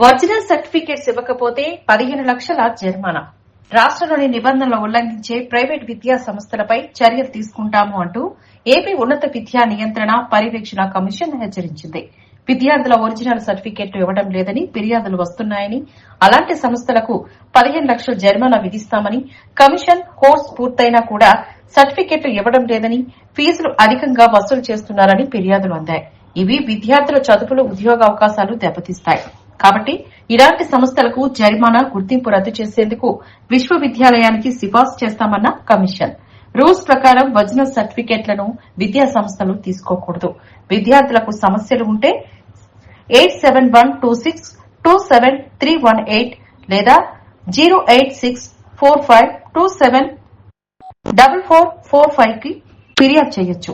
Original certificates ఇవ్వకపోతే పదిహేను లక్షల జరిమానా. రాష్ట్రంలోని నిబంధనలు ఉల్లంఘించే ప్రైవేట్ విద్యా సంస్థలపై చర్యలు తీసుకుంటాము అంటూ ఏపీ ఉన్నత విద్యా నియంత్రణ పర్యవేక్షణ కమిషన్ హెచ్చరించింది. విద్యార్థుల ఒరిజినల్ సర్టిఫికేట్లు ఇవ్వడం లేదని ఫిర్యాదులు వస్తున్నాయని అలాంటి సంస్థలకు పదిహేను లక్షల జరిమానా విధిస్తామని కమిషన్ కోర్సు పూర్తయినా కూడా సర్టిఫికేట్లు ఇవ్వడం లేదని ఫీజులు అధికంగా వసూలు చేస్తున్నారని ఫిర్యాదులు అందాయి. ఇవి విద్యార్థుల చదువులు ఉద్యోగ అవకాశాలు దెబ్బతీస్తాయి. కాబట్టి ఇలాంటి సంస్థలకు జరిమానా గుర్తింపు రద్దు చేసేందుకు విశ్వవిద్యాలయానికి సిఫార్సు చేస్తామన్న కమిషన్. రూల్స్ ప్రకారం ఒరిజినల్ సర్టిఫికేట్లను విద్యా సంస్థలు తీసుకోకూడదు. విద్యార్థులకు సమస్యలు ఉంటే eight seven one two six two seven three one eight లేదా zero eight six four five two seven double four four ఫైవ్కి ఫిర్యాదు చేయొచ్చు.